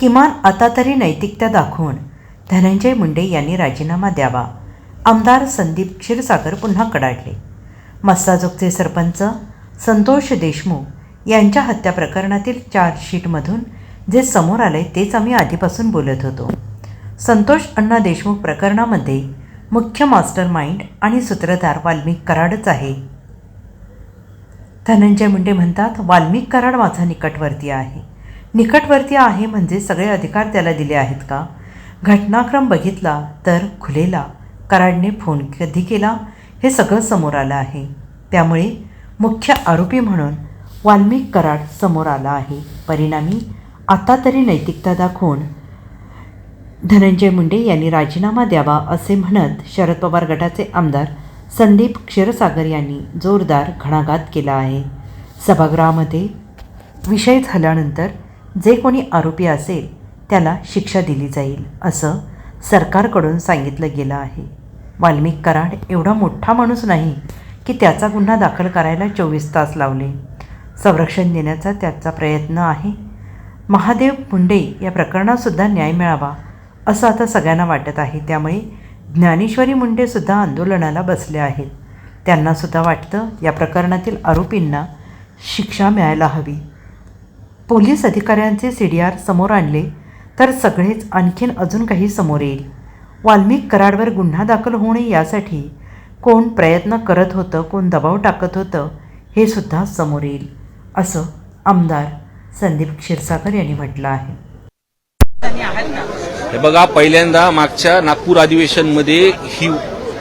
किमान आता तरी नैतिकता दाखवून धनंजय मुंडे यांनी राजीनामा द्यावा. आमदार संदीप क्षीरसागर पुन्हा कडाडले. मस्ताजोगचे सरपंच संतोष देशमुख यांच्या हत्या प्रकरणातील चार्जशीटमधून जे समोर आले तेच आम्ही आधीपासून बोलत होतो. संतोष अण्णा देशमुख प्रकरणामध्ये मुख्य मास्टर माइंड आणि सूत्रधार वाल्मिक कराडच आहे. धनंजय मुंडे म्हणतात वाल्मिक कराड माझा निकटवर्ती आहे. निकटवर्ती आहे म्हणजे सगळे अधिकार त्याला दिले आहेत का? घटनाक्रम बघितला तर खुलेला. कराडने फोन कधी केला? हे सगळं समोर आलं आहे. त्यामुळे मुख्य आरोपी म्हणून वाल्मिक कराड समोर आला आहे. परिणामी आता तरी नैतिकता दाखवून धनंजय मुंडे यांनी राजीनामा द्यावा असे म्हणत शरद पवार गटाचे आमदार संदीप क्षीरसागर यांनी जोरदार घणाघात केला आहे. सभागृहामध्ये विषय झाल्यानंतर जे कोणी आरोपी असेल त्याला शिक्षा दिली जाईल असं सरकारकडून सांगितलं गेलं आहे. वाल्मिक कराड एवढा मोठा माणूस नाही की त्याचा गुन्हा दाखल करायला चोवीस तास लावले. संरक्षण देण्याचा त्याचा प्रयत्न आहे. महादेव मुंडे या प्रकरणातसुद्धा न्याय मिळावा असं आता सगळ्यांना वाटत आहे. त्यामुळे ज्ञानेश्वरी मुंडेसुद्धा आंदोलनाला बसले आहेत. त्यांनासुद्धा वाटतं या प्रकरणातील आरोपींना शिक्षा मिळायला हवी. पोलीस अधिकाऱ्यांचे सी डी आर समोर आणले तर सगळेच आणखीन अजून काही समोर येईल. वाल्मिक कराडवर गुन्हा दाखल होणे यासाठी कोण प्रयत्न करत होतं कोण दबाव टाकत होतं हे सुद्धा समोर येईल असं आमदार संदीप क्षीरसागर यांनी म्हटलं आहे. हे बघा पहिल्यांदा मागच्या नागपूर अधिवेशनमध्ये ही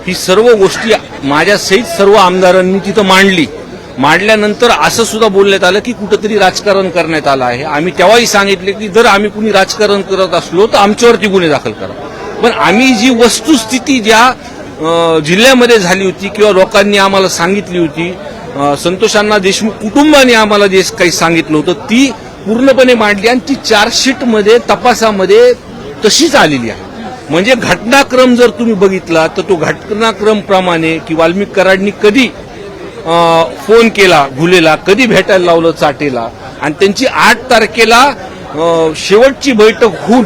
ही सर्व गोष्टी माझ्या सहित सर्व आमदारांनी तिथं मांडली. मांडल्यानंतर असं सुद्धा बोलण्यात आलं की कुठंतरी राजकारण करण्यात आलं आहे. आम्ही तेव्हाही सांगितले की जर आम्ही कुणी राजकारण करत असलो तर आमच्यावरती गुन्हे दाखल करा. पण आम्ही जी वस्तुस्थिती ज्या जिल्ह्यामध्ये झाली होती किंवा लोकांनी आम्हाला सांगितली होती संतोषांना देशमुख कुटुंबाने आम्हाला जे काही सांगितलं होतं ती पूर्णपणे मांडली आणि ती चार्जशीटमध्ये तपासामध्ये तशीच आलेली आहे. म्हणजे घटनाक्रम जर तुम्ही बघितला तर तो घटनाक्रम प्रमाणे की वाल्मिक कराडनी कधी फोन केला घुलेला कधी भेटायला लावलं चाटेला आणि त्यांची आठ तारखेला शेवटची बैठक होऊन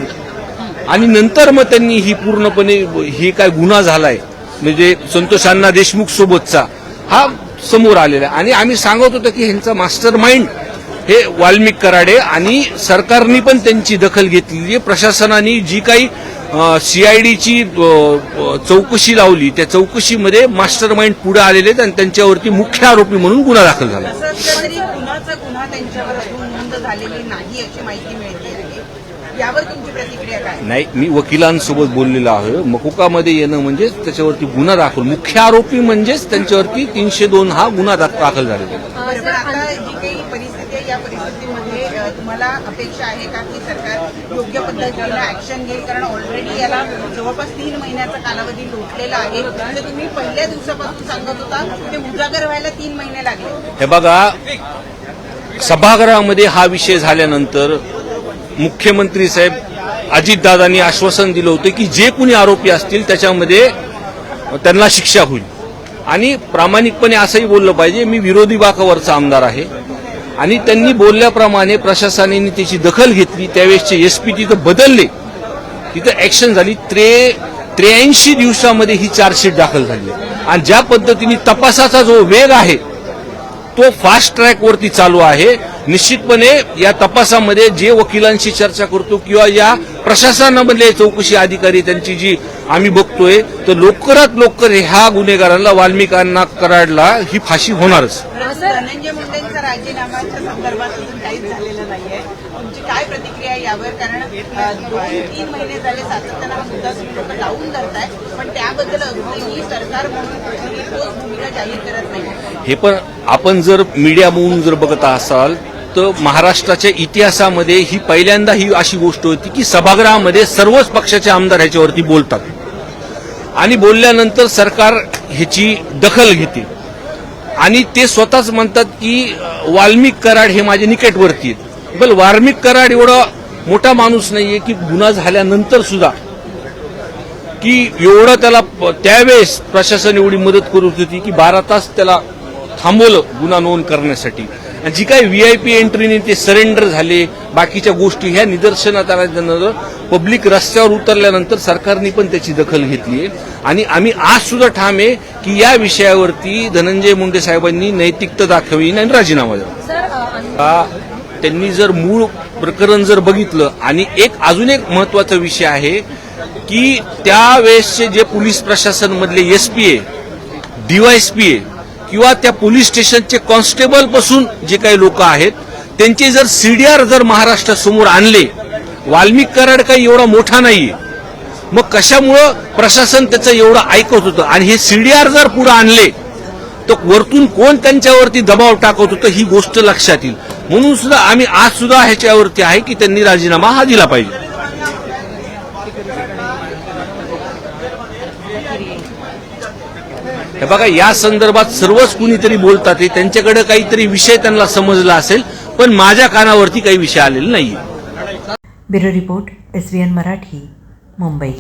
आणि नंतर मग त्यांनी ही पूर्णपणे ही काय गुन्हा झालाय म्हणजे संतोषांना देशमुख सोबतचा हा समोर आलेला आहे. आणि आम्ही सांगत होतो की ह्यांचा मास्टर माइंड हे वाल्मिक कराडे आणि सरकारने पण त्यांची दखल घेतलेली आहे. प्रशासनाने जी काही सीआयडीची चौकशी लावली. त्या चौकशीमध्ये मास्टर माइंड पुढे आलेले आहेत आणि त्यांच्यावरती मुख्य आरोपी म्हणून गुन्हा दाखल झाला. नाही मी वकिलांसोबत बोललेलो आहे. मकोकामध्ये येणं म्हणजेच त्याच्यावरती गुन्हा दाखल. मुख्य आरोपी म्हणजेच त्यांच्यावरती तीनशे दोन हा गुन्हा दाख- दाखल झालेला आहे. परिस्थिती आहे या परिस्थितीमध्ये तुम्हाला अपेक्षा आहे का की सरकार योग्य पद्धतीनं ऍक्शन घेईल? कारण ऑलरेडी याला जवळपास तीन महिन्याचा कालावधी लोटलेला आहे. म्हणजे तुम्ही पहिल्या दिवसापासून सांगत होता ते उजागर व्हायला तीन महिने लागले. हे बघा सभागृहामध्ये हा विषय झाल्यानंतर मुख्यमंत्री साहेब अजितदादांनी आश्वासन दिलं होतं की जे कुणी आरोपी असतील त्याच्यामध्ये त्यांना शिक्षा होईल. आणि प्रामाणिकपणे असंही बोललं पाहिजे मी विरोधी बाकावरचा आमदार आहे. आणि त्यांनी बोलल्याप्रमाणे प्रशासनाने त्याची दखल घेतली. त्यावेळेसचे एस पी तिथं बदलले. तिथं ऍक्शन झाली. त्रे त्र्याऐंशी दिवसामध्ये ही चार्जशीट दाखल झाली. आणि ज्या पद्धतीने तपासाचा जो वेग आहे तो फास्ट ट्रॅक वरती चालू आहे. निश्चितपणे या तपासामध्ये जे वकिलांशी चर्चा करतो किंवा या प्रशासनामधले चौकशी अधिकारी त्यांची जी आम्ही बघतोय तर लवकरात लवकर ह्या गुन्हेगारांना वाल्मिकांना कराडला ही फाशी होणारच. धनंजय मुंडेंचा राजीनामाच्या संदर्भात अजून काहीच झालेलं नाहीये. तुमची काय प्रतिक्रिया यावर? कारण दोन तीन महिने झाले सातत्यानं हा मुद्दा तुम्ही लोक लावून धरताय पण त्याबद्दल अजूनही सरकार म्हणून कुठलीही ठोस भूमिका जाहीर करत नाही. हे पण आपण जर मीडिया म्हणून जर बघत असाल तर महाराष्ट्राच्या इतिहासामध्ये ही पहिल्यांदा ही अशी गोष्ट होती की सभागृहामध्ये सर्वच पक्षाचे आमदार ह्याच्यावरती बोलतात. आणि बोलल्यानंतर सरकार ह्याची दखल घेते. आणि ते स्वतःच म्हणतात की वाल्मिक कराड हे माझे निकटवर्ती आहेत. पण वाल्मिक कराड एवढा मोठा माणूस नाहीये की गुन्हा झाल्यानंतर सुद्धा. की एवढं त्याला त्यावेळेस प्रशासन एवढी मदत करत होती की बारा तास त्याला थांबवलं गुन्हा नोंद करण्यासाठी. आणि जी काही व्ही आय पी एंट्रीने ते सरेंडर झाले बाकीच्या गोष्टी ह्या निदर्शनात आल्यानंतर पब्लिक रस्त्यावर उतरल्यानंतर सरकारने पण त्याची दखल घेतली आहे. आणि आम्ही आज सुद्धा ठाम आहे की या विषयावरती धनंजय मुंडे साहेबांनी नैतिकता दाखवी आणि राजीनामा द्यावा. त्यांनी जर मूळ प्रकरण जर बघितलं आणि एक अजून एक महत्त्वाचा विषय आहे की त्यावेळेसचे जे पोलीस प्रशासन मधले एस किंवा त्या पोलीस स्टेशनचे कॉन्स्टेबलपासून जे काही लोक आहेत त्यांचे जर सीडीआर जर महाराष्ट्रासमोर आणले वाल्मिक कराड काही एवढा मोठा नाहीये. मग कशामुळं प्रशासन त्याचं एवढं ऐकत होतं? आणि हे सीडीआर जर पुढे आणले तर वरतून कोण त्यांच्यावरती दबाव टाकत होतं ही गोष्ट लक्षात येईल. म्हणून सुद्धा आम्ही आज सुद्धा ह्याच्यावरती आहे की त्यांनी राजीनामा हा दिला पाहिजे. हे बघा या संदर्भात सर्वच कुणीतरी बोलतात हे त्यांच्याकडे काहीतरी विषय त्यांना समजला असेल पण माझ्या कानावरती काही विषय आलेला नाहीये. Bureau report S Marathi Mumbai.